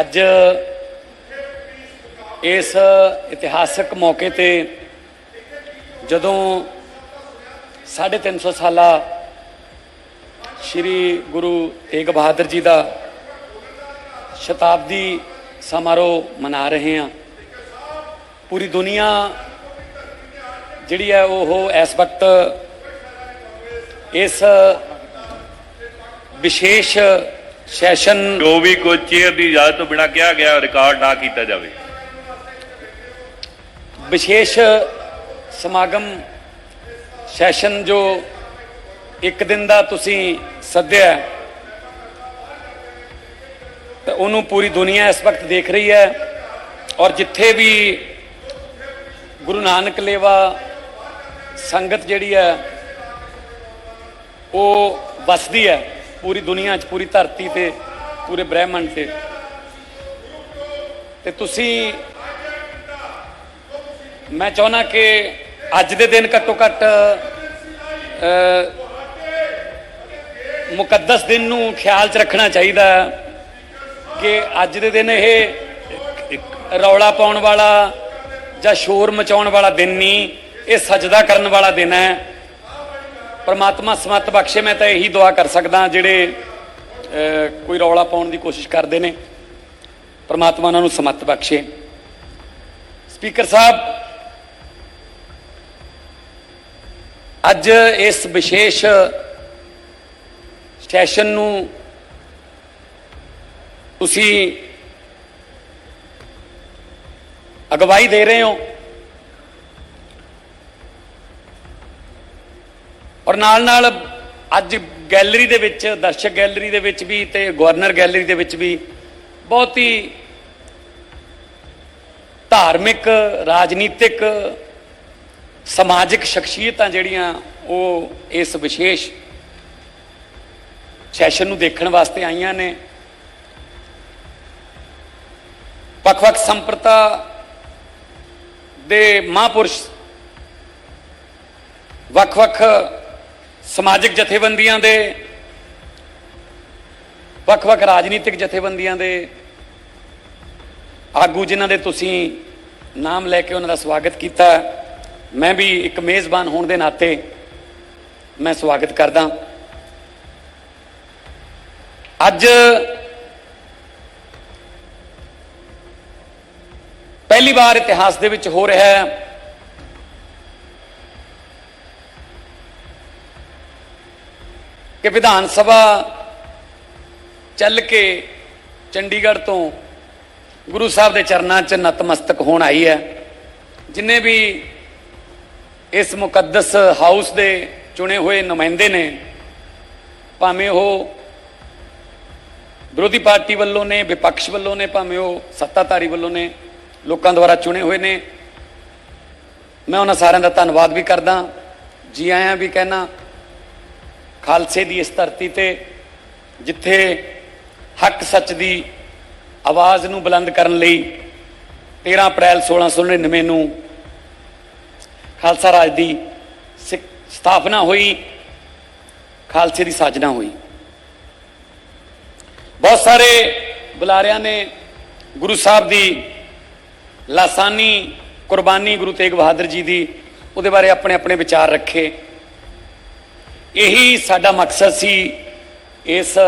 ਅੱਜ ਇਸ ਇਤਿਹਾਸਕ ਮੌਕੇ ਤੇ ਜਦੋਂ 350 ਸਾਲਾ ਸ੍ਰੀ ਗੁਰੂ ਤੇਗ ਬਹਾਦਰ ਜੀ ਦਾ ਸ਼ਤਾਬਦੀ ਸਮਾਰੋਹ ਮਨਾ ਰਹੇ ਹਾਂ, ਪੂਰੀ ਦੁਨੀਆ ਜਿਹੜੀ ਹੈ ਉਹ ਇਸ ਵਕਤ ਇਸ ਵਿਸ਼ੇਸ਼ ਸੈਸ਼ਨ ਜੋ ਵੀ ਕੋਈ ਚੇਅਰ ਦੀ ਇਜਾਜ਼ਤ ਤੋਂ ਬਿਨਾ ਕਿਹਾ ਗਿਆ ਰਿਕਾਰਡ ਨਾ ਕੀਤਾ ਜਾਵੇ। ਵਿਸ਼ੇਸ਼ ਸਮਾਗਮ ਸੈਸ਼ਨ ਜੋ ਇੱਕ ਦਿਨ ਦਾ ਤੁਸੀਂ ਸੱਦਿਆ ਤੇ ਉਹਨੂੰ ਪੂਰੀ ਦੁਨੀਆ ਇਸ ਵਕਤ ਦੇਖ ਰਹੀ ਹੈ ਔਰ ਜਿੱਥੇ ਵੀ ਗੁਰੂ ਨਾਨਕ ਲੇਵਾ ਸੰਗਤ ਜਿਹੜੀ ਹੈ ਉਹ ਵਸਦੀ ਹੈ। ਪੂਰੀ ਦੁਨੀਆ 'ਚ, ਪੂਰੀ ਧਰਤੀ ਤੇ, ਪੂਰੇ ਬ੍ਰਹਿਮੰਡ ਤੇ। ਤੇ ਤੁਸੀਂ, ਮੈਂ ਚਾਹੁੰਦਾ ਕਿ ਅੱਜ ਦੇ ਦਿਨ ਘੱਟੋ ਘੱਟ ਮੁਕੱਦਸ ਦਿਨ ਨੂੰ ਖਿਆਲ 'ਚ ਰੱਖਣਾ ਚਾਹੀਦਾ ਕਿ ਅੱਜ ਦੇ ਦਿਨ ਇਹ ਰੌਲਾ ਪਾਉਣ ਵਾਲਾ ਜਾਂ ਸ਼ੋਰ ਮਚਾਉਣ ਵਾਲਾ ਦਿਨ ਨਹੀਂ, ਇਹ ਸਜਦਾ ਕਰਨ ਵਾਲਾ ਦਿਨ ਹੈ। ਪਰਮਾਤਮਾ ਸਮਤ ਬਖਸ਼ੇ, ਮੈਂ ਤਾਂ ਇਹੀ ਦੁਆ ਕਰ ਸਕਦਾ ਜਿਹੜੇ ਕੋਈ ਰੌਲਾ ਪਾਉਣ ਦੀ ਕੋਸ਼ਿਸ਼ ਕਰਦੇ ਨੇ। ਪਰਮਾਤਮਾ ਉਹਨਾਂ ਨੂੰ ਸਮਤ ਬਖਸ਼ੇ। ਸਪੀਕਰ ਸਾਹਿਬ, ਅੱਜ ਇਸ ਵਿਸ਼ੇਸ਼ ਸੈਸ਼ਨ ਨੂੰ ਤੁਸੀਂ ਅਗਵਾਈ ਦੇ ਰਹੇ ਹੋ। ਔਰ ਨਾਲ ਨਾਲ ਅੱਜ ਗੈਲਰੀ ਦੇ ਵਿੱਚ, ਦਰਸ਼ਕ ਗੈਲਰੀ ਦੇ ਵਿੱਚ ਵੀ ਤੇ ਗਵਰਨਰ ਗੈਲਰੀ ਦੇ ਵਿੱਚ ਵੀ ਬਹੁਤ ਹੀ ਧਾਰਮਿਕ, ਰਾਜਨੀਤਿਕ, ਸਮਾਜਿਕ ਸ਼ਖਸੀਅਤਾਂ ਜਿਹੜੀਆਂ ਉਹ ਇਸ ਵਿਸ਼ੇਸ਼ ਸੈਸ਼ਨ ਨੂੰ ਦੇਖਣ ਵਾਸਤੇ ਆਈਆਂ ਨੇ। ਵੱਖ-ਵੱਖ ਸੰਪਰਤਾ ਦੇ ਮਹਾਂਪੁਰਸ਼, ਵੱਖ-ਵੱਖ ਸਮਾਜਿਕ ਜਥੇਬੰਦੀਆਂ ਦੇ, ਵੱਖ-ਵੱਖ ਰਾਜਨੀਤਿਕ ਜਥੇਬੰਦੀਆਂ ਦੇ ਆਗੂ ਜਿਨ੍ਹਾਂ ਦੇ ਤੁਸੀਂ ਨਾਮ ਲੈ ਕੇ ਉਹਨਾਂ ਦਾ ਸਵਾਗਤ ਕੀਤਾ, ਮੈਂ ਵੀ ਇੱਕ ਮੇਜ਼ਬਾਨ ਹੋਣ ਦੇ ਨਾਤੇ ਮੈਂ ਸਵਾਗਤ ਕਰਦਾ। ਅੱਜ ਪਹਿਲੀ ਵਾਰ ਇਤਿਹਾਸ ਦੇ ਵਿੱਚ ਹੋ ਰਿਹਾ ਹੈ। ਕਿ ਵਿਧਾਨ ਸਭਾ ਚੱਲ ਕੇ ਚੰਡੀਗੜ੍ਹ ਤੋਂ ਗੁਰੂ ਸਾਹਿਬ ਦੇ ਚਰਨਾਂ 'ਚ ਨਤਮਸਤਕ ਹੋਣ ਆਈ ਹੈ। ਜਿਨੇ ਵੀ ਇਸ ਮੁਕੱਦਸ ਹਾਊਸ ਦੇ ਚੁਣੇ ਹੋਏ ਨੁਮਾਇੰਦੇ ਨੇ, ਭਾਵੇਂ ਉਹ ਵਿਰੋਧੀ ਪਾਰਟੀ ਵੱਲੋਂ ਨੇ, ਵਿਪਕਸ਼ ਵੱਲੋਂ ਨੇ, ਭਾਵੇਂ ਉਹ ਸੱਤਾਧਾਰੀ ਵੱਲੋਂ ਨੇ, ਲੋਕਾਂ ਦੁਆਰਾ ਚੁਣੇ ਹੋਏ ਨੇ, ਮੈਂ ਉਹਨਾਂ ਸਾਰਿਆਂ ਦਾ ਧੰਨਵਾਦ ਵੀ ਕਰਦਾ। ਜੀ ਆਇਆਂ ਵੀ ਕਹਿਣਾ ਖਾਲਸੇ ਦੀ ਇਸ ਧਰਤੀ ਤੇ, ਜਿੱਥੇ ਹੱਕ ਸੱਚ ਦੀ ਆਵਾਜ਼ ਨੂੰ ਬੁਲੰਦ ਕਰਨ ਲਈ 13 ਅਪ੍ਰੈਲ 1699 ਨੂੰ ਖਾਲਸਾ ਰਾਜ ਦੀ ਸਿ- ਸਥਾਪਨਾ ਹੋਈ, ਖਾਲਸੇ ਦੀ ਸਾਜਨਾ ਹੋਈ। ਬਹੁਤ ਸਾਰੇ ਬੁਲਾਰਿਆਂ ਨੇ ਗੁਰੂ ਸਾਹਿਬ ਦੀ ਲਾਸਾਨੀ ਕੁਰਬਾਨੀ ਗੁਰੂ ਤੇਗ ਬਹਾਦਰ ਜੀ ਦੀ ਉਹਦੇ ਬਾਰੇ ਆਪਣੇ ਆਪਣੇ ਵਿਚਾਰ ਰੱਖੇ। ਇਹੀ ਸਾਡਾ ਮਕਸਦ ਸੀ ਇਸ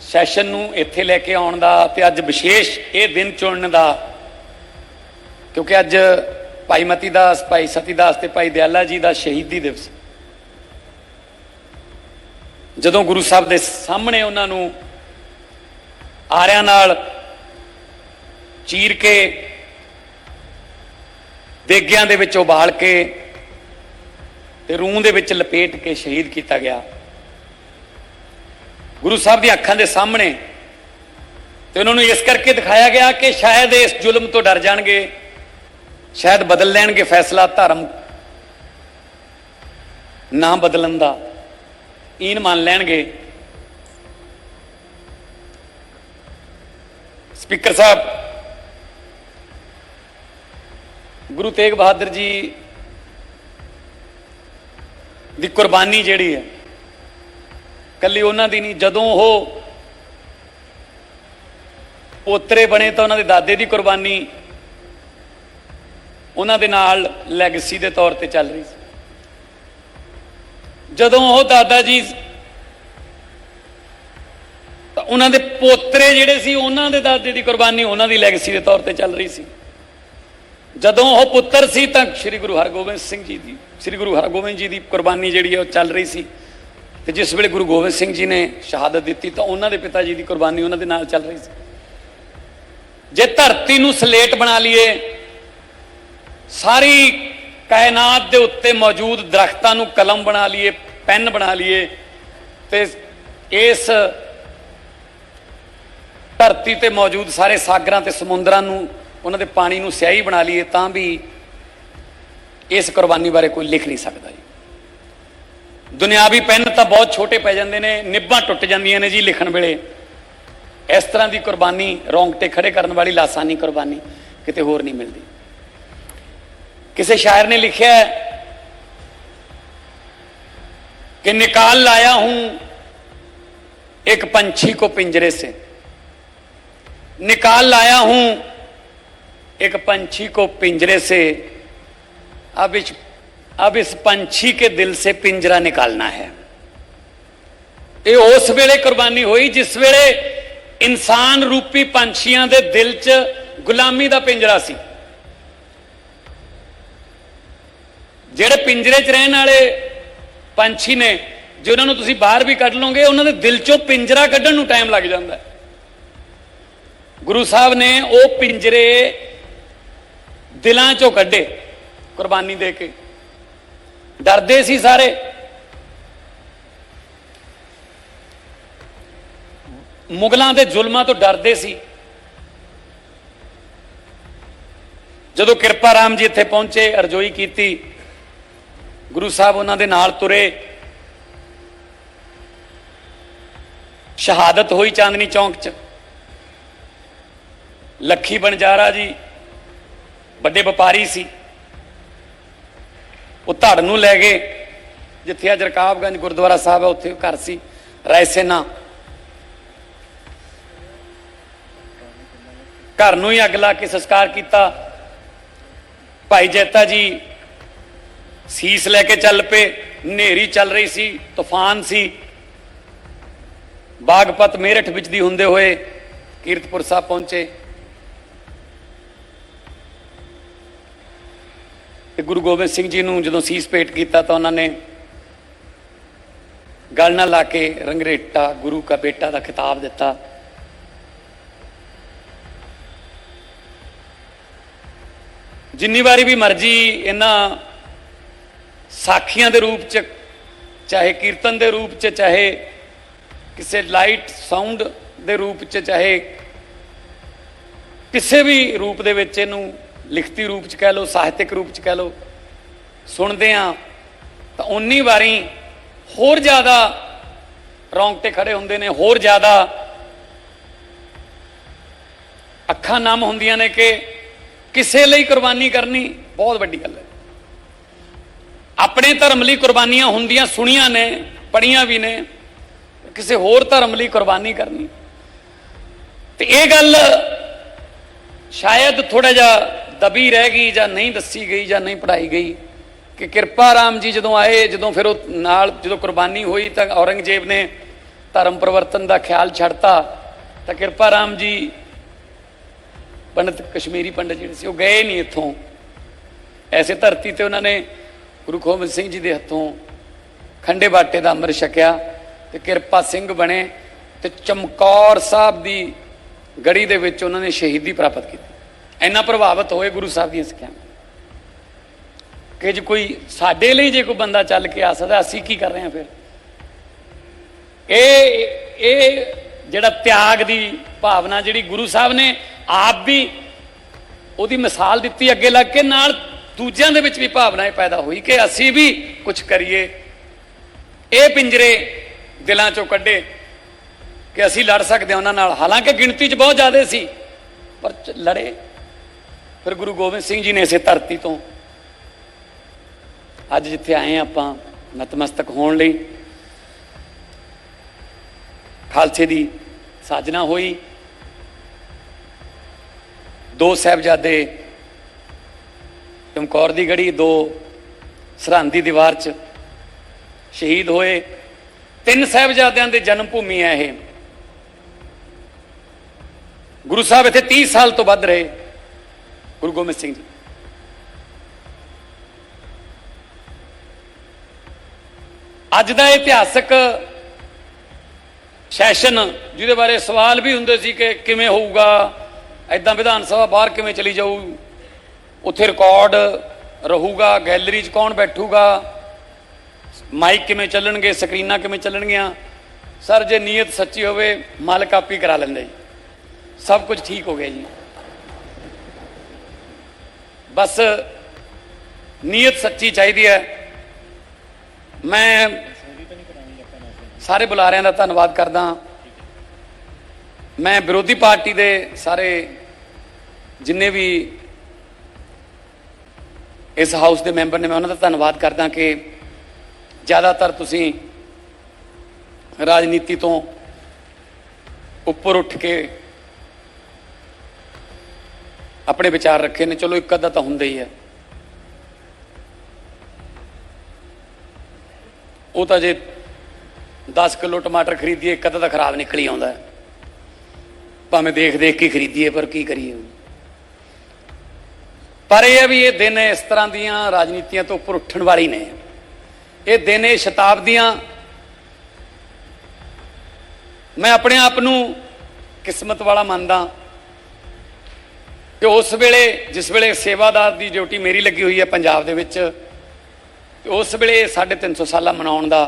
ਸੈਸ਼ਨ ਨੂੰ ਇੱਥੇ ਲੈ ਕੇ ਆਉਣ ਦਾ ਤੇ ਅੱਜ ਵਿਸ਼ੇਸ਼ ਇਹ ਦਿਨ ਚੁਣਨ ਦਾ। ਕਿਉਂਕਿ ਅੱਜ ਭਾਈ ਮਤੀ ਦਾਸ, ਭਾਈ ਸਤੀ ਦਾਸ ਤੇ ਭਾਈ ਦਿਆਲਾ ਜੀ ਦਾ ਸ਼ਹੀਦੀ ਦਿਵਸ। ਜਦੋਂ ਗੁਰੂ ਸਾਹਿਬ ਦੇ ਸਾਹਮਣੇ ਉਹਨਾਂ ਨੂੰ ਆਰਿਆਂ ਨਾਲ ਚੀਰ ਕੇ, ਦੇਗਿਆਂ ਦੇ ਵਿੱਚ ਉਬਾਲ ਕੇ ਤੇ ਰੂਹ ਦੇ ਵਿੱਚ ਲਪੇਟ ਕੇ ਸ਼ਹੀਦ ਕੀਤਾ ਗਿਆ। ਗੁਰੂ ਸਾਹਿਬ ਦੀਆਂ ਅੱਖਾਂ ਦੇ ਸਾਹਮਣੇ ਤੇ ਉਹਨਾਂ ਨੂੰ ਇਸ ਕਰਕੇ ਦਿਖਾਇਆ ਗਿਆ ਕਿ ਸ਼ਾਇਦ ਇਸ ਜ਼ੁਲਮ ਤੋਂ ਡਰ ਜਾਣਗੇ, ਸ਼ਾਇਦ ਬਦਲ ਲੈਣਗੇ ਫੈਸਲਾ ਧਰਮ ਨਾ ਬਦਲਣ ਦਾ, ਈਨ ਮੰਨ ਲੈਣਗੇ। ਸਪੀਕਰ ਸਾਹਿਬ, ਗੁਰੂ ਤੇਗ ਬਹਾਦਰ ਜੀ ਦੀ ਕੁਰਬਾਨੀ ਜਿਹੜੀ ਹੈ, ਕੱਲੀ ਉਹਨਾਂ ਦੀ ਨਹੀਂ, ਜਦੋਂ ਉਹ ਪੋਤਰੇ ਬਣੇ ਤਾਂ ਉਹਨਾਂ ਦੇ ਦਾਦੇ ਦੀ ਕੁਰਬਾਨੀ ਉਹਨਾਂ ਦੇ ਨਾਲ ਲੈਗੇਸੀ ਦੇ ਤੌਰ ਤੇ ਚੱਲ ਰਹੀ ਸੀ। ਜਦੋਂ ਉਹ ਦਾਦਾ ਜੀ ਤਾਂ ਉਹਨਾਂ ਦੇ ਪੋਤਰੇ ਜਿਹੜੇ ਸੀ, ਉਹਨਾਂ ਦੇ ਦਾਦੇ ਦੀ ਕੁਰਬਾਨੀ ਉਹਨਾਂ ਦੀ ਲੈਗੇਸੀ ਦੇ ਤੌਰ ਤੇ ਚੱਲ ਰਹੀ ਸੀ। ਜਦੋਂ ਉਹ ਪੁੱਤਰ ਸੀ ਤਾਂ ਸ੍ਰੀ ਗੁਰੂ ਹਰਗੋਬਿੰਦ ਸਿੰਘ ਜੀ ਦੀ, ਸ੍ਰੀ ਗੁਰੂ ਹਰਗੋਬਿੰਦ ਜੀ ਦੀ ਕੁਰਬਾਨੀ ਜਿਹੜੀ ਹੈ ਉਹ ਚੱਲ ਰਹੀ ਸੀ। ਤੇ ਜਿਸ ਵੇਲੇ ਗੁਰੂ ਗੋਬਿੰਦ ਸਿੰਘ ਜੀ ਨੇ ਸ਼ਹਾਦਤ ਦਿੱਤੀ ਤਾਂ ਉਹਨਾਂ ਦੇ ਪਿਤਾ ਜੀ ਦੀ ਕੁਰਬਾਨੀ ਉਹਨਾਂ ਦੇ ਨਾਲ ਚੱਲ ਰਹੀ ਸੀ। ਜੇ ਧਰਤੀ ਨੂੰ ਸਲੇਟ ਬਣਾ ਲਈਏ, ਸਾਰੀ ਕਾਇਨਾਤ ਦੇ ਉੱਤੇ ਮੌਜੂਦ ਦਰਖਤਾਂ ਨੂੰ ਕਲਮ ਬਣਾ ਲਈਏ, ਪੈਨ ਬਣਾ ਲਈਏ, ਤੇ ਇਸ ਧਰਤੀ ਤੇ ਮੌਜੂਦ ਸਾਰੇ ਸਾਗਰਾਂ ਤੇ ਸਮੁੰਦਰਾਂ ਨੂੰ ਉਹਨਾਂ ਦੇ ਪਾਣੀ ਨੂੰ ਸਿਆਹੀ ਬਣਾ ਲਈਏ ਤਾਂ ਵੀ ਇਸ ਕੁਰਬਾਨੀ ਬਾਰੇ ਕੋਈ ਲਿਖ ਨਹੀਂ ਸਕਦਾ ਜੀ ਦੁਨਿਆਵੀ ਪੈਨ ਤਾਂ ਬਹੁਤ ਛੋਟੇ ਪੈ ਜਾਂਦੇ ਨੇ ਨਿੱਬਾਂ ਟੁੱਟ ਜਾਂਦੀਆਂ ਨੇ ਜੀ ਲਿਖਣ ਵੇਲੇ ਇਸ ਤਰ੍ਹਾਂ ਦੀ ਕੁਰਬਾਨੀ ਰੌਂਗਟੇ ਖੜੇ ਕਰਨ ਵਾਲੀ ਲਾਸਾਨੀ ਕੁਰਬਾਨੀ ਕਿਤੇ ਹੋਰ ਨਹੀਂ ਮਿਲਦੀ ਕਿਸੇ ਸ਼ਾਇਰ ਨੇ ਲਿਖਿਆ ਹੈ कि निकाल लाया हूं एक पंछी को पिंजरे से निकाल लाया हूं एक पंछी को पिंजरे से अब इस अब इस पंछी के दिल से पिंजरा निकालना है ਇਹ ਉਸ ਵੇਲੇ ਕੁਰਬਾਨੀ ਹੋਈ ਜਿਸ ਵੇਲੇ ਇਨਸਾਨ ਰੂਪੀ ਪੰਛੀਆਂ ਦੇ ਦਿਲ 'ਚ ਗੁਲਾਮੀ ਦਾ ਪਿੰਜਰਾ ਸੀ ਜਿਹੜੇ ਪਿੰਜਰੇ 'ਚ ਰਹਿਣ ਵਾਲੇ ਪੰਛੀ ਨੇ ਜੇ ਉਹਨਾਂ ਨੂੰ ਤੁਸੀਂ ਬਾਹਰ ਵੀ ਕੱਢ ਲਓਗੇ ਉਹਨਾਂ ਦੇ ਦਿਲ 'ਚੋਂ ਪਿੰਜਰਾ ਕੱਢਣ ਨੂੰ ਟਾਈਮ ਲੱਗ ਜਾਂਦਾ ਹੈ ਗੁਰੂ ਸਾਹਿਬ ਨੇ ਉਹ ਪਿੰਜਰੇ ਦਿਲਾਂ 'ਚੋਂ ਕੱਢੇ ਕੁਰਬਾਨੀ ਦੇ ਕੇ। ਡਰਦੇ ਸੀ ਸਾਰੇ। ਮੁਗਲਾਂ ਦੇ ਜ਼ੁਲਮਾਂ ਤੋਂ ਡਰਦੇ ਸੀ। ਜਦੋਂ ਕਿਰਪਾ ਰਾਮ ਜੀ ਇੱਥੇ ਪਹੁੰਚੇ, ਅਰਜ਼ੋਈ ਕੀਤੀ, ਗੁਰੂ ਸਾਹਿਬ ਉਹਨਾਂ ਦੇ ਨਾਲ ਤੁਰੇ। ਸ਼ਹਾਦਤ ਹੋਈ ਚਾਂਦਨੀ ਚੌਂਕ 'ਚ। ਲੱਖੀ ਬਣਜਾਰਾ ਜੀ। ਵੱਡੇ ਵਪਾਰੀ ਸੀ। ਉਹ ਧੜ ਨੂੰ ਲੈ ਗਏ। ਜਿੱਥੇ ਅੱਜ ਰਕਾਬਗੰਜ ਗੁਰਦੁਆਰਾ ਸਾਹਿਬ ਹੈ, ਉੱਥੇ ਘਰ ਸੀ। ਰਾਇਸੇਨਾ ਘਰ ਨੂੰ ਹੀ ਅੱਗ ਲਾ ਕੇ ਸੰਸਕਾਰ ਕੀਤਾ। ਭਾਈ ਜੈਤਾ ਜੀ ਸੀਸ ਲੈ ਕੇ ਚੱਲ ਪਏ। ਹਨੇਰੀ ਚੱਲ ਰਹੀ ਸੀ, ਤੂਫਾਨ ਸੀ। ਬਾਗਪਤ ਮੇਰਠ ਵਿੱਚ ਦੀ ਹੁੰਦੇ ਹੋਏ ਕੀਰਤਪੁਰ ਸਾਹਿਬ ਪਹੁੰਚੇ। ਤੇ ਗੁਰੂ ਗੋਬਿੰਦ ਸਿੰਘ ਜੀ ਨੂੰ ਜਦੋਂ ਸੀਸ ਭੇਟ ਕੀਤਾ ਤਾਂ ਉਹਨਾਂ ਨੇ ਗਲ ਨਾਲ ਲਾ ਕੇ ਰੰਗਰੇਟਾ, ਗੁਰੂ ਕਾ ਬੇਟਾ ਦਾ ਖਿਤਾਬ ਦਿੱਤਾ। ਜਿੰਨੀ ਵਾਰੀ ਵੀ ਮਰਜ਼ੀ ਇਹਨਾਂ ਸਾਖੀਆਂ ਦੇ ਰੂਪ ਚ, ਚਾਹੇ ਕੀਰਤਨ ਦੇ ਰੂਪ ਚ, ਚਾਹੇ ਕਿਸੇ ਲਾਈਟ ਸਾਊਂਡ ਦੇ ਰੂਪ ਚ, ਚਾਹੇ ਕਿਸੇ ਵੀ ਰੂਪ ਦੇ ਵਿੱਚ ਇਹਨੂੰ ਲਿਖਤੀ ਰੂਪ ਚ ਕਹਿ ਲਓ, ਸਾਹਿਤਿਕ ਰੂਪ ਚ ਕਹਿ ਲਓ, ਸੁਣਦੇ ਆ ਤਾਂ ਉਨੀ ਵਾਰੀ ਹੋਰ ਜ਼ਿਆਦਾ ਰੌਂਗਟੇ ਖੜੇ ਹੁੰਦੇ ਨੇ, ਹੋਰ ਜ਼ਿਆਦਾ ਅੱਖਾਂ ਨਮ ਹੁੰਦੀਆਂ ਨੇ ਕਿ ਕਿਸੇ ਲਈ ਕੁਰਬਾਨੀ ਕਰਨੀ ਬਹੁਤ ਵੱਡੀ ਗੱਲ ਹੈ। ਆਪਣੇ ਧਰਮ ਲਈ ਕੁਰਬਾਨੀਆਂ ਹੁੰਦੀਆਂ, ਸੁਣੀਆਂ ਨੇ ਪੜੀਆਂ ਵੀ ਨੇ, ਕਿਸੇ ਹੋਰ ਧਰਮ ਲਈ ਕੁਰਬਾਨੀ ਕਰਨੀ। ਤੇ ਇਹ ਗੱਲ ਸ਼ਾਇਦ ਥੋੜਾ ਜਿਹਾ ਦਬੀ ਰਹਿ ਗਈ ਜਾਂ ਨਹੀਂ ਦੱਸੀ ਗਈ ਜਾਂ ਨਹੀਂ ਪੜਾਈ ਗਈ, ਕਿ ਕਿਰਪਾ ਰਾਮ ਜੀ ਜਦੋਂ ਆਏ, ਜਦੋਂ ਫਿਰ ਉਹ ਨਾਲ ਜਦੋਂ ਕੁਰਬਾਨੀ ਹੋਈ ਤਾਂ ਔਰੰਗਜ਼ੇਬ ਨੇ ਧਰਮ ਪਰਿਵਰਤਨ ਦਾ ਖਿਆਲ ਛੱਡਤਾ, ਤਾਂ ਕਿਰਪਾ ਰਾਮ ਜੀ ਪੰਡਤ ਕਸ਼ਮੀਰੀ ਪੰਡਤ ਜਿਹੜੇ ਸੀ, ਉਹ ਗਏ ਨਹੀਂ ਇੱਥੋਂ। ਐਸੇ ਧਰਤੀ ਤੇ ਉਹਨਾਂ ਨੇ ਗੁਰੂ ਗੋਬਿੰਦ ਸਿੰਘ ਜੀ ਦੇ ਹੱਥੋਂ ਖੰਡੇ ਬਾਟੇ ਦਾ ਅੰਮ੍ਰਿਤ ਛਕਿਆ ਤੇ ਕਿਰਪਾ ਸਿੰਘ ਬਣੇ ਤੇ ਚਮਕੌਰ ਸਾਹਿਬ ਦੀ ਗੜੀ ਦੇ ਵਿੱਚ ਉਹਨਾਂ ਨੇ ਸ਼ਹੀਦੀ ਪ੍ਰਾਪਤ ਕੀਤੀ। ਇੰਨਾ ਪ੍ਰਭਾਵਿਤ ਹੋਏ ਗੁਰੂ ਸਾਹਿਬ ਦੀਆਂ ਸਿੱਖਿਆਵਾਂ ਕਿ ਜੇ ਕੋਈ ਸਾਡੇ ਲਈ ਜੇ ਕੋਈ ਬੰਦਾ ਚੱਲ ਕੇ ਆ ਸਕਦਾ, ਅਸੀਂ ਕੀ ਕਰ ਰਹੇ ਹਾਂ ਫਿਰ? ਇਹ ਇਹ ਜਿਹੜਾ ਤਿਆਗ ਦੀ ਭਾਵਨਾ ਜਿਹੜੀ ਗੁਰੂ ਸਾਹਿਬ ਨੇ ਆਪ ਵੀ ਉਹਦੀ ਮਿਸਾਲ ਦਿੱਤੀ ਅੱਗੇ ਲੱਗ ਕੇ, ਨਾਲ ਦੂਜਿਆਂ ਦੇ ਵਿੱਚ ਵੀ ਭਾਵਨਾ ਇਹ ਪੈਦਾ ਹੋਈ ਕਿ ਅਸੀਂ ਵੀ ਕੁਝ ਕਰੀਏ। ਇਹ ਪਿੰਜਰੇ ਦਿਲਾਂ ਚੋਂ ਕੱਢੇ ਕਿ ਅਸੀਂ ਲੜ ਸਕਦੇ ਹਾਂ ਉਹਨਾਂ ਨਾਲ। ਹਾਲਾਂਕਿ ਗਿਣਤੀ 'ਚ ਬਹੁਤ ਜ਼ਿਆਦਾ ਸੀ, ਪਰ ਲੜੇ। ਫਿਰ ਗੁਰੂ ਗੋਬਿੰਦ ਸਿੰਘ ਜੀ ਨੇ ਇਸੇ ਧਰਤੀ ਤੋਂ ਅੱਜ ਜਿੱਥੇ ਆਏ ਹਾਂ ਆਪਾਂ ਨਤਮਸਤਕ ਹੋਣ ਲਈ, ਖਾਲਸੇ ਦੀ ਸਾਜਨਾ ਹੋਈ। ਦੋ ਸਾਹਿਬਜ਼ਾਦੇ ਚਮਕੌਰ ਦੀ ਗੜੀ, ਦੋ ਸਰਹੰਦ ਦੀ ਦੀਵਾਰ 'ਚ ਸ਼ਹੀਦ ਹੋਏ। ਤਿੰਨ ਸਾਹਿਬਜ਼ਾਦਿਆਂ ਦੇ ਜਨਮ ਭੂਮੀ ਹੈ ਇਹ। ਗੁਰੂ ਸਾਹਿਬ ਇੱਥੇ 30 ਸਾਲ ਤੋਂ ਵੱਧ ਰਹੇ। ਗੁਰੂ ਗੋਬਿੰਦ ਸਿੰਘ ਜੀ ਅੱਜ ਦਾ ਇਤਿਹਾਸਕ ਸੈਸ਼ਨ ਜਿਹਦੇ ਬਾਰੇ ਸਵਾਲ ਵੀ ਹੁੰਦੇ ਸੀ ਕਿ ਕਿਵੇਂ ਹੋਊਗਾ ਐਦਾਂ ਵਿਧਾਨ ਸਭਾ ਬਾਹਰ ਕਿਵੇਂ ਚਲੀ ਜਾਊ, ਉੱਥੇ ਰਿਕਾਰਡ ਰਹੂਗਾ ਗੈਲਰੀ 'ਚ ਕੌਣ ਬੈਠੂਗਾ ਮਾਈਕ ਕਿਵੇਂ ਚੱਲਣਗੇ ਸਕਰੀਨਾਂ ਕਿਵੇਂ ਚੱਲਣਗੀਆਂ, ਸਰ ਜੇ ਨੀਅਤ ਸੱਚੀ ਹੋਵੇ, ਮਾਲਕ ਆਪੀ ਕਰਾ ਲੈਂਦੇ ਜੀ। ਸਭ ਕੁਝ ਠੀਕ ਹੋ ਗਿਆ ਜੀ। ਬਸ ਨੀਅਤ ਸੱਚੀ ਚਾਹੀਦੀ ਹੈ। ਮੈਂ ਸਾਰੇ ਬੁਲਾਰਿਆਂ ਦਾ ਧੰਨਵਾਦ ਕਰਦਾ ਮੈਂ ਵਿਰੋਧੀ ਪਾਰਟੀ ਦੇ ਸਾਰੇ ਜਿੰਨੇ ਵੀ ਇਸ ਹਾਊਸ ਦੇ ਮੈਂਬਰ ਨੇ, ਮੈਂ ਉਹਨਾਂ ਦਾ ਧੰਨਵਾਦ ਕਰਦਾ ਕਿ ਜ਼ਿਆਦਾਤਰ ਤੁਸੀਂ ਰਾਜਨੀਤੀ ਤੋਂ ਉੱਪਰ ਉੱਠ ਕੇ ਆਪਣੇ ਵਿਚਾਰ ਰੱਖੇ ਨੇ, ਚਲੋ ਇੱਕ ਅੱਧਾ ਤਾਂ ਹੁੰਦਾ ਹੀ ਹੈ। ਉਹ ਤਾਂ ਜੇ 10 ਕਿਲੋ ਟਮਾਟਰ ਖਰੀਦੀਏ, ਇੱਕ ਅੱਧਾ ਤਾਂ ਖਰਾਬ ਨਿਕਲ ਹੀ ਆਉਂਦਾ ਭਾਵੇਂ ਦੇਖ ਦੇਖ ਕੇ ਖਰੀਦੀਏ, ਪਰ ਕੀ ਕਰੀਏ? ਪਰ ਇਹ ਹੈ ਵੀ ਇਹ ਦਿਨ ਇਸ ਤਰ੍ਹਾਂ ਦੀਆਂ ਰਾਜਨੀਤੀਆਂ ਤੋਂ ਉੱਪਰ ਉੱਠਣ ਵਾਲੀ ਨੇ। ਇਹ ਦਿਨ, ਇਹ ਸ਼ਤਾਬਦੀਆਂ, ਮੈਂ ਆਪਣੇ ਆਪ ਨੂੰ ਕਿਸਮਤ ਵਾਲਾ ਮੰਨਦਾ। ਕਿ ਉਸ ਵੇਲੇ, ਜਿਸ ਵੇਲੇ ਸੇਵਾਦਾਰ ਦੀ ਡਿਊਟੀ ਮੇਰੀ ਲੱਗੀ ਹੋਈ ਹੈ ਪੰਜਾਬ ਦੇ ਵਿੱਚ, ਤੇ ਉਸ ਵੇਲੇ 350 ਸਾਲਾ ਮਨਾਉਣ ਦਾ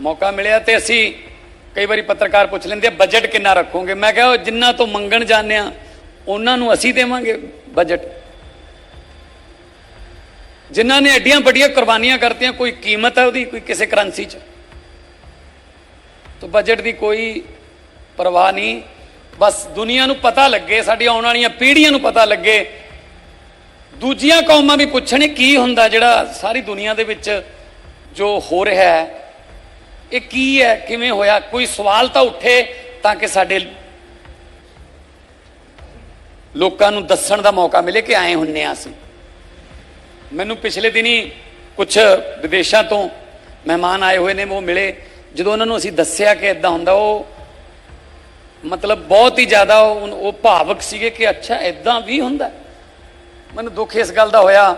ਮੌਕਾ ਮਿਲਿਆ ਤੇ ਅਸੀਂ ਕਈ ਵਾਰੀ ਪੱਤਰਕਾਰ ਪੁੱਛ ਲੈਂਦੇ ਆ ਬਜਟ ਕਿੰਨਾ ਰੱਖੋਗੇ? ਮੈਂ ਕਿਹਾ, ਉਹ ਜਿੰਨਾ ਤੋਂ ਮੰਗਣ ਜਾਂਦੇ ਆ ਉਹਨਾਂ ਨੂੰ ਅਸੀਂ ਦੇਵਾਂਗੇ ਬਜਟ ਜਿਨ੍ਹਾਂ ਨੇ ਐਡੀਆਂ ਵੱਡੀਆਂ ਕੁਰਬਾਨੀਆਂ ਕਰਤੀਆਂ, ਕੋਈ ਕੀਮਤ ਹੈ ਉਹਦੀ, ਕੋਈ ਕਿਸੇ ਕਰੰਸੀ 'ਚ। ਤਾਂ ਬਜਟ ਦੀ ਕੋਈ ਪਰਵਾਹ ਨਹੀਂ ਬਸ ਦੁਨੀਆ ਨੂੰ ਪਤਾ ਲੱਗੇ ਸਾਡੀ ਆਉਣ ਵਾਲੀਆਂ ਪੀੜ੍ਹੀਆਂ ਨੂੰ ਪਤਾ ਲੱਗੇ। ਦੂਜੀਆਂ ਕੌਮਾਂ ਵੀ ਪੁੱਛਣ ਕੀ ਹੁੰਦਾ ਜਿਹੜਾ ਸਾਰੀ ਦੁਨੀਆ ਦੇ ਵਿੱਚ ਜੋ ਹੋ ਰਿਹਾ ਹੈ, ਇਹ ਕੀ ਹੈ, ਕਿਵੇਂ ਹੋਇਆ, ਕੋਈ ਸਵਾਲ ਤਾਂ ਉੱਠੇ ਤਾਂ ਕਿ ਸਾਡੇ ਲੋਕਾਂ ਨੂੰ ਦੱਸਣ ਦਾ ਮੌਕਾ ਮਿਲੇ ਕਿ ਆਏ ਹੁੰਨੇ ਆ ਅਸੀਂ। ਮੈਨੂੰ ਪਿਛਲੇ ਦਿਨੀ ਕੁਝ ਵਿਦੇਸ਼ਾਂ ਤੋਂ ਮਹਿਮਾਨ ਆਏ ਹੋਏ ਨੇ, ਉਹ ਮਿਲੇ। ਜਦੋਂ ਉਹਨਾਂ ਨੂੰ ਅਸੀਂ ਦੱਸਿਆ ਕਿ ਇਦਾਂ ਹੁੰਦਾ, ਉਹ ਮਤਲਬ ਬਹੁਤ ਹੀ ਜ਼ਿਆਦਾ ਉਹ ਉਹ ਭਾਵਕ ਸੀਗੇ ਕਿ ਅੱਛਾ ਇਦਾਂ ਵੀ ਹੁੰਦਾ। ਮੈਨੂੰ ਦੁੱਖ ਇਸ ਗੱਲ ਦਾ ਹੋਇਆ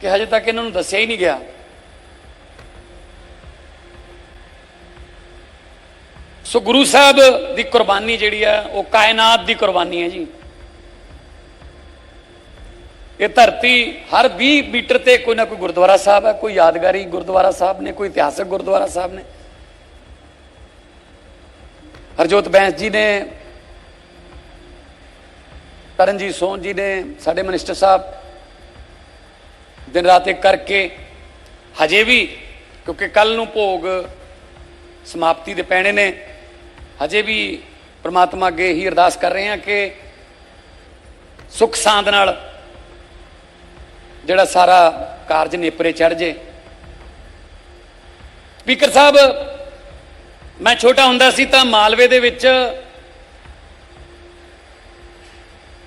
ਕਿ ਹਜੇ ਤੱਕ ਇਹਨਾਂ ਨੂੰ ਦੱਸਿਆ ਹੀ ਨਹੀਂ ਗਿਆ। ਸੋ ਗੁਰੂ ਸਾਹਿਬ ਦੀ ਕੁਰਬਾਨੀ ਜਿਹੜੀ ਆ ਉਹ ਕਾਇਨਾਤ ਦੀ ਕੁਰਬਾਨੀ ਹੈ ਜੀ। ਇਹ ਧਰਤੀ ਹਰ 20 ਮੀਟਰ ਤੇ ਕੋਈ ਨਾ ਕੋਈ ਗੁਰਦੁਆਰਾ ਸਾਹਿਬ ਹੈ, ਕੋਈ ਯਾਦਗਾਰੀ ਗੁਰਦੁਆਰਾ ਸਾਹਿਬ ਨੇ, ਕੋਈ ਇਤਿਹਾਸਕ ਗੁਰਦੁਆਰਾ ਸਾਹਿਬ ਨੇ। ਹਰਜੋਤ ਬੈਂਸ ਜੀ ਨੇ ਕਰਨਜੀਤ ਸੋਨ ਜੀ ਨੇ, ਸਾਡੇ ਮਿਨਿਸਟਰ ਸਾਹਿਬ, ਦਿਨ ਰਾਤ ਇੱਕ ਕਰਕੇ ਹਜੇ ਵੀ, ਕਿਉਂਕਿ ਕੱਲ ਨੂੰ ਭੋਗ ਸਮਾਪਤੀ ਦੇ ਪੈਣੇ ਨੇ, ਹਜੇ ਵੀ ਪ੍ਰਮਾਤਮਾ ਅੱਗੇ ਹੀ ਅਰਦਾਸ ਕਰ ਰਹੇ ਹਾਂ ਕਿ ਸੁਖ ਸਾਂਦ ਨਾਲ ਜਿਹੜਾ ਸਾਰਾ ਕਾਰਜ ਨੇਪਰੇ ਚੜ ਜੇ। ਸਪੀਕਰ ਸਾਹਿਬ ਮੈਂ ਛੋਟਾ ਹੁੰਦਾ ਸੀ ਤਾਂ ਮਾਲਵੇ ਦੇ ਵਿੱਚ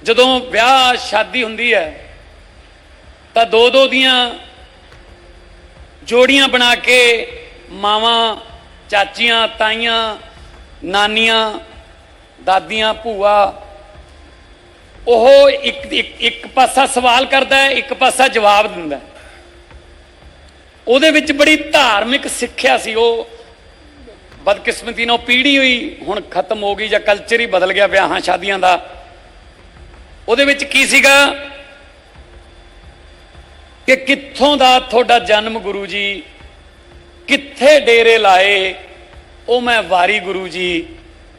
ਜਦੋਂ ਵਿਆਹ ਸ਼ਾਦੀ ਹੁੰਦੀ ਹੈ, ਤਾਂ ਦੋ ਦੋ ਦੀਆਂ ਜੋੜੀਆਂ ਬਣਾ ਕੇ ਮਾਵਾਂ, ਚਾਚੀਆਂ, ਤਾਈਆਂ, ਨਾਨੀਆਂ, ਦਾਦੀਆਂ, ਭੂਆ, ਉਹ ਇੱਕ ਇੱਕ ਪਾਸਾ ਸਵਾਲ ਕਰਦਾ ਹੈ, ਇੱਕ ਪਾਸਾ ਜਵਾਬ ਦਿੰਦਾ ਉਹਦੇ ਵਿੱਚ ਬੜੀ ਧਾਰਮਿਕ ਸਿੱਖਿਆ ਸੀ ਉਹ। ਬਦਕਿਸਮਤੀ ਨਾਲ ਪੀੜੀ ਹੋਈ, ਹੁਣ ਖਤਮ ਹੋ ਗਈ ਜਾਂ ਕਲਚਰ ਹੀ ਬਦਲ ਗਿਆ ਵਿਆਹਾਂ ਸ਼ਾਦੀਆਂ ਦਾ, ਉਹਦੇ ਵਿੱਚ ਕੀ ਸੀਗਾ? ਕਿ ਕਿੱਥੋਂ ਦਾ ਤੁਹਾਡਾ ਜਨਮ ਗੁਰੂ ਜੀ? ਕਿੱਥੇ ਡੇਰੇ ਲਾਏ? ਉਹ ਮੈਂ ਵਾਰੀ ਗੁਰੂ ਜੀ,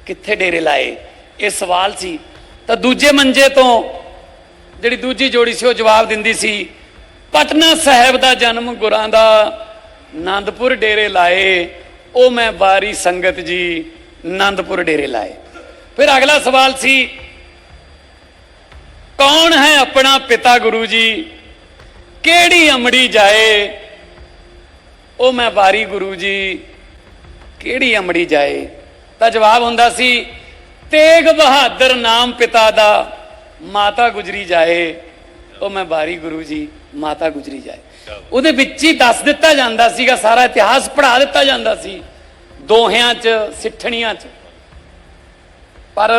ਕਿੱਥੇ ਡੇਰੇ ਲਾਏ? ਇਹ ਸਵਾਲ ਸੀ। ਤਾਂ ਦੂਜੇ ਮੰਜੇ ਤੋਂ ਜਿਹੜੀ ਦੂਜੀ ਜੋੜੀ ਸੀ, ਉਹ ਜਵਾਬ ਦਿੰਦੀ ਸੀ, ਪਟਨਾ ਸਾਹਿਬ ਦਾ ਜਨਮ ਗੁਰਾਂ ਦਾ ਆਨੰਦਪੁਰ ਡੇਰੇ ਲਾਏ। ਉਹ ਮੈਂ ਵਾਰੀ ਸੰਗਤ ਜੀ ਆਨੰਦਪੁਰ ਡੇਰੇ ਲਾਏ। ਫਿਰ ਅਗਲਾ ਸਵਾਲ ਸੀ, ਕੌਣ ਹੈ ਆਪਣਾ ਪਿਤਾ ਗੁਰੂ ਜੀ? ਕਿਹੜੀ ਅਮੜੀ ਜਾਏ? ਉਹ ਮੈਂ ਵਾਰੀ ਗੁਰੂ ਜੀ, ਕਿਹੜੀ ਅਮੜੀ ਜਾਏ? ਤਾਂ ਜਵਾਬ ਹੁੰਦਾ ਸੀ, ਤੇਗ ਬਹਾਦਰ ਨਾਮ ਪਿਤਾ ਦਾ ਮਾਤਾ ਗੁਜਰੀ ਜਾਏ। ਉਹ ਮੈਂ ਬਾਰੀ ਗੁਰੂ ਜੀ ਮਾਤਾ ਗੁਜਰੀ ਜਾਏ। ਉਹਦੇ ਵਿੱਚ ਹੀ ਦੱਸ ਦਿੱਤਾ ਜਾਂਦਾ ਸੀਗਾ, ਸਾਰਾ ਇਤਿਹਾਸ ਪੜ੍ਹਾ ਦਿੱਤਾ ਜਾਂਦਾ ਸੀ, ਦੋਹਿਆਂ 'ਚ, ਸਿੱਠਣੀਆਂ 'ਚ। ਪਰ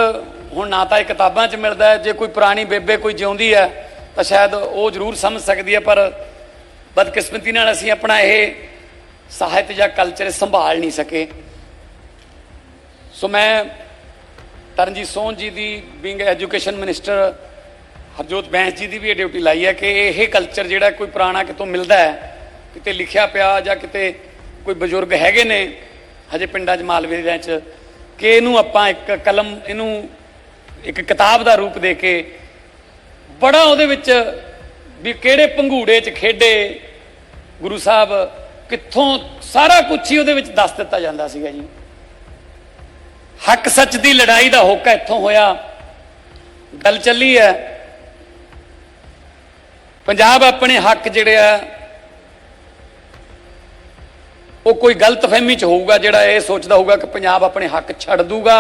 ਹੁਣ ਨਾ ਤਾਂ ਇਹ ਕਿਤਾਬਾਂ 'ਚ ਮਿਲਦਾ ਹੈ, ਜੇ ਕੋਈ ਪੁਰਾਣੀ ਬੇਬੇ ਕੋਈ ਜਿਉਂਦੀ ਹੈ, ਤਾਂ ਸ਼ਾਇਦ ਉਹ ਜ਼ਰੂਰ ਸਮਝ ਸਕਦੀ ਹੈ, ਪਰ ਬਦਕਿਸਮਤੀ ਨਾਲ ਅਸੀਂ ਆਪਣਾ ਇਹ ਸਾਹਿਤ ਜਾਂ ਕਲਚਰ ਸੰਭਾਲ ਨਹੀਂ ਸਕੇ। ਸੋ ਮੈਂ ਤਰਨਜੀਤ ਸੋਹਣ ਜੀ ਦੀ ਬਿੰਗ ਐਜੂਕੇਸ਼ਨ ਮਿਨਿਸਟਰ ਹਰਜੋਤ ਬੈਂਸ ਜੀ ਦੀ ਵੀ ਇਹ ਡਿਊਟੀ ਲਾਈ ਹੈ ਕਿ ਇਹ ਕਲਚਰ ਜਿਹੜਾ ਕੋਈ ਪੁਰਾਣਾ ਕਿਤੋਂ ਮਿਲਦਾ ਹੈ, ਕਿਤੇ ਲਿਖਿਆ ਪਿਆ ਜਾਂ ਕਿਤੇ ਕੋਈ ਬਜ਼ੁਰਗ ਹੈਗੇ ਨੇ, ਹਜੇ ਪਿੰਡਾਂ 'ਚ ਮਾਲਵੇ ਦੇ ਚ ਕਿ ਇਹਨੂੰ ਆਪਾਂ ਇੱਕ ਕਲਮ, ਇਹਨੂੰ ਇੱਕ ਕਿਤਾਬ ਦਾ ਰੂਪ ਦੇ ਕੇ ਬੜਾ ਉਹਦੇ ਵਿੱਚ ਵੀ ਕਿਹੜੇ ਪੰਘੂੜੇ 'ਚ ਖੇਡੇ, ਗੁਰੂ ਸਾਹਿਬ ਕਿੱਥੋਂ ਸਾਰਾ ਕੁਝ ਹੀ ਉਹਦੇ ਵਿੱਚ ਦੱਸ ਦਿੱਤਾ ਜਾਂਦਾ ਸੀਗਾ ਜੀ। ਹੱਕ ਸੱਚ ਦੀ ਲੜਾਈ ਦਾ ਹੋਕਾ ਇੱਥੋਂ ਹੋਇਆ, ਗੱਲ ਚੱਲੀ ਹੈ ਪੰਜਾਬ ਆਪਣੇ ਹੱਕ ਜਿਹੜੇ ਆ, ਉਹ ਕੋਈ ਗਲਤਫਹਿਮੀ ਚ ਹੋਊਗਾ ਜਿਹੜਾ ਇਹ ਸੋਚਦਾ ਹੋਊਗਾ ਕਿ ਪੰਜਾਬ ਆਪਣੇ ਹੱਕ ਛੱਡ ਦੂਗਾ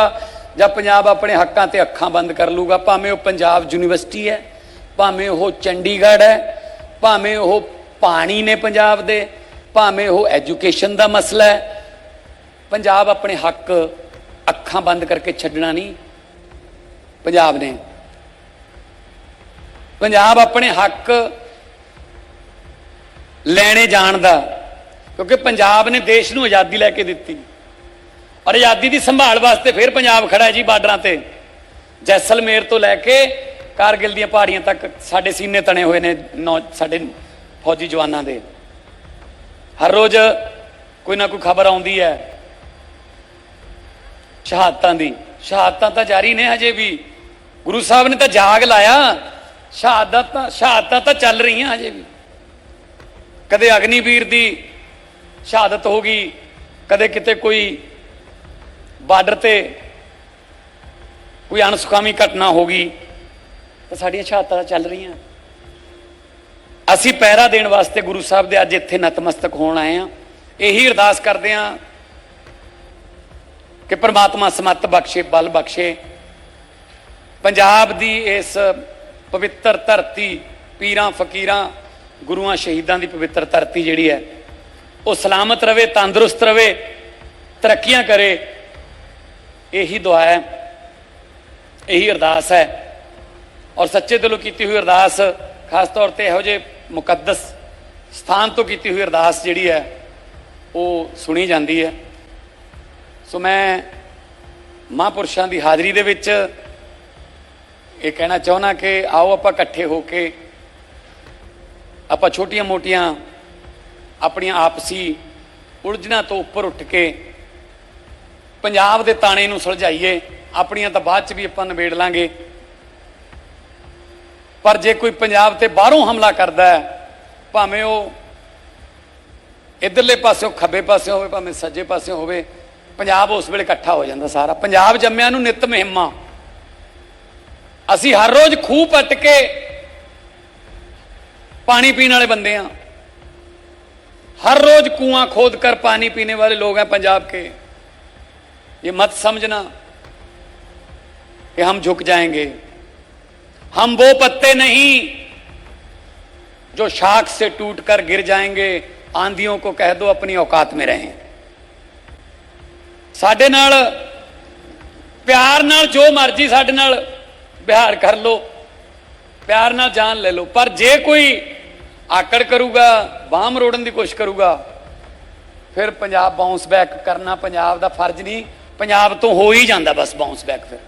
ਜਾਂ ਪੰਜਾਬ ਆਪਣੇ ਹੱਕਾਂ ਤੇ ਅੱਖਾਂ ਬੰਦ ਕਰ ਲੂਗਾ। ਭਾਵੇਂ ਉਹ ਪੰਜਾਬ ਯੂਨੀਵਰਸਿਟੀ ਹੈ, ਭਾਵੇਂ ਉਹ ਚੰਡੀਗੜ੍ਹ ਹੈ, ਭਾਵੇਂ ਉਹ ਪਾਣੀ ਨੇ ਪੰਜਾਬ ਦੇ, ਭਾਵੇਂ ਉਹ ਐਜੂਕੇਸ਼ਨ ਦਾ ਮਸਲਾ ਹੈ, ਪੰਜਾਬ ਆਪਣੇ ਹੱਕ ਅੱਖਾਂ ਬੰਦ ਕਰਕੇ ਛੱਡਣਾ ਨਹੀਂ। ਪੰਜਾਬ ਨੇ ਪੰਜਾਬ ਆਪਣੇ ਹੱਕ ਲੈਣੇ ਜਾਣ ਦਾ, ਕਿਉਂਕਿ ਪੰਜਾਬ ਨੇ ਦੇਸ਼ ਨੂੰ ਆਜ਼ਾਦੀ ਲੈ ਕੇ ਦਿੱਤੀ। ਔਰ ਆਜ਼ਾਦੀ ਦੀ ਸੰਭਾਲ ਵਾਸਤੇ ਫਿਰ ਪੰਜਾਬ ਖੜਾ ਹੈ ਜੀ ਬਾਰਡਰਾਂ ਤੇ। ਜੈਸਲਮੇਰ ਤੋਂ ਲੈ ਕੇ ਕਾਰਗਿਲ ਦੀਆਂ ਪਹਾੜੀਆਂ ਤੱਕ ਸਾਡੇ ਸੀਨੇ ਤਣੇ ਹੋਏ ਨੇ ਨੌ- ਸਾਡੇ ਫੌਜੀ ਜਵਾਨਾਂ ਦੇ। ਹਰ ਰੋਜ਼ ਕੋਈ ਨਾ ਕੋਈ ਖਬਰ ਆਉਂਦੀ ਹੈ ਸ਼ਹਾਦਤਾਂ ਦੀ। ਸ਼ਹਾਦਤਾਂ ਤਾਂ ਜਾਰੀ ਨੇ ਹਜੇ ਵੀ। ਗੁਰੂ ਸਾਹਿਬ ਨੇ ਤਾਂ ਜਾਗ ਲਾਇਆ। ਸ਼ਹਾਦਤਾਂ ਸ਼ਹਾਦਤਾਂ ਤਾਂ ਚੱਲ ਰਹੀਆਂ ਹਜੇ ਵੀ। ਕਦੇ ਅਗਨੀਵੀਰ ਦੀ ਸ਼ਹਾਦਤ ਹੋ ਗਈ, ਕਦੇ ਕਿਤੇ ਕੋਈ ਬਾਰਡਰ ਤੇ ਕੋਈ ਅਣਸੁਖਾਵੀ ਘਟਨਾ ਹੋ ਗਈ, ਤਾਂ ਸਾਡੀਆਂ ਸ਼ਹਾਦਤਾਂ ਚੱਲ ਰਹੀਆਂ। ਅਸੀਂ ਪਹਿਰਾ ਦੇਣ ਵਾਸਤੇ ਗੁਰੂ ਸਾਹਿਬ ਦੇ ਅੱਜ ਇੱਥੇ ਨਤਮਸਤਕ ਹੋਣ ਆਏ ਆ ਇਹੀ ਅਰਦਾਸ ਕਰਦੇ ਆ ਕਿ ਪ੍ਰਮਾਤਮਾ ਸਮੱਤ ਬਖਸ਼ੇ, ਬਲ ਬਖਸ਼ੇ। ਪੰਜਾਬ ਦੀ ਇਸ ਪਵਿੱਤਰ ਧਰਤੀ, ਪੀਰਾਂ, ਫਕੀਰਾਂ, ਗੁਰੂਆਂ, ਸ਼ਹੀਦਾਂ ਦੀ ਪਵਿੱਤਰ ਧਰਤੀ ਜਿਹੜੀ ਹੈ, ਉਹ ਸਲਾਮਤ ਰਵੇ, ਤੰਦਰੁਸਤ ਰਵੇ, ਤਰੱਕੀਆਂ ਕਰੇ, ਇਹੀ ਦੁਆ ਹੈ, ਇਹੀ ਅਰਦਾਸ ਹੈ। ਔਰ ਸੱਚੇ ਦਿਲੋਂ ਕੀਤੀ ਹੋਈ ਅਰਦਾਸ, ਖਾਸ ਤੌਰ ਤੇ ਇਹੋ ਜਿਹੇ ਮੁਕੱਦਸ ਸਥਾਨ ਤੋਂ ਕੀਤੀ ਹੋਈ ਅਰਦਾਸ ਜਿਹੜੀ ਹੈ, ਉਹ ਸੁਣੀ ਜਾਂਦੀ ਹੈ। ਸੋ ਮੈਂ ਮਹਾਂਪੁਰਸ਼ਾਂ ਦੀ ਹਾਜ਼ਰੀ ਦੇ ਵਿੱਚ ਇਹ ਕਹਿਣਾ ਚਾਹੁੰਦਾ ਕਿ ਆਓ ਆਪਾਂ ਇਕੱਠੇ ਹੋ ਕੇ ਆਪਾਂ ਛੋਟੀਆਂ-ਮੋਟੀਆਂ ਆਪਣੀਆਂ ਆਪਸੀ ਉਲਝਣਾਂ ਤੋਂ ਉੱਪਰ ਉੱਠ ਕੇ ਪੰਜਾਬ ਦੇ ਤਾਣੇ ਨੂੰ ਸੁਲਝਾਈਏ, ਆਪਣੀਆਂ ਤਾਂ ਬਾਅਦ ਚ ਵੀ ਆਪਾਂ ਨਿਬੇੜ ਲਾਂਗੇ। ਪਰ ਜੇ ਕੋਈ ਪੰਜਾਬ ਤੇ ਬਾਹਰੋਂ ਹਮਲਾ ਕਰਦਾ ਹੈ, ਭਾਵੇਂ ਉਹ ਇਧਰਲੇ ਪਾਸਿਓਂ ਖੱਬੇ ਪਾਸਿਓਂ ਹੋਵੇ, ਭਾਵੇਂ ਸੱਜੇ ਪਾਸਿਓਂ ਹੋਵੇ, ਪੰਜਾਬ ਉਸ ਵੇਲੇ ਇਕੱਠਾ ਹੋ ਜਾਂਦਾ ਸਾਰਾ। ਪੰਜਾਬ ਜੰਮਿਆਂ ਨੂੰ ਨਿਤ ਮਹਿਮਾ ਅਸੀਂ ਹਰ ਰੋਜ਼ ਖੂਹ ਪੱਟ ਕੇ ਪਾਣੀ ਪੀਣ ਵਾਲੇ ਬੰਦੇ ਆ हर रोज कुआं खोद कर पानी पीने वाले लोग हैं पंजाब के ये मत समझना कि हम झुक जाएंगे हम वो पत्ते नहीं जो शाख से टूटकर गिर जाएंगे आंधियों को कह दो अपनी औकात में रहें ਸਾਡੇ ਨਾਲ ਪਿਆਰ ਨਾਲ ਜੋ ਮਰਜ਼ੀ ਸਾਡੇ ਨਾਲ ਵਿਹਾਰ ਕਰ ਲੋ, ਪਿਆਰ ਨਾਲ ਜਾਨ ਲੈ ਲੋ। ਪਰ ਜੇ ਕੋਈ ਆਕੜ ਕਰੂਗਾ, ਬਾਹ ਮਰੋੜਨ ਦੀ ਕੋਸ਼ਿਸ਼ ਕਰੂਗਾ, ਫਿਰ ਪੰਜਾਬ ਬਾਉਂਸ ਬੈਕ ਕਰਨਾ ਪੰਜਾਬ ਦਾ ਫਰਜ਼ ਨਹੀਂ। ਪੰਜਾਬ ਤੋਂ ਹੋ ਹੀ ਜਾਂਦਾ ਬਸ ਬਾਉਂਸ ਬੈਕ ਫਿਰ।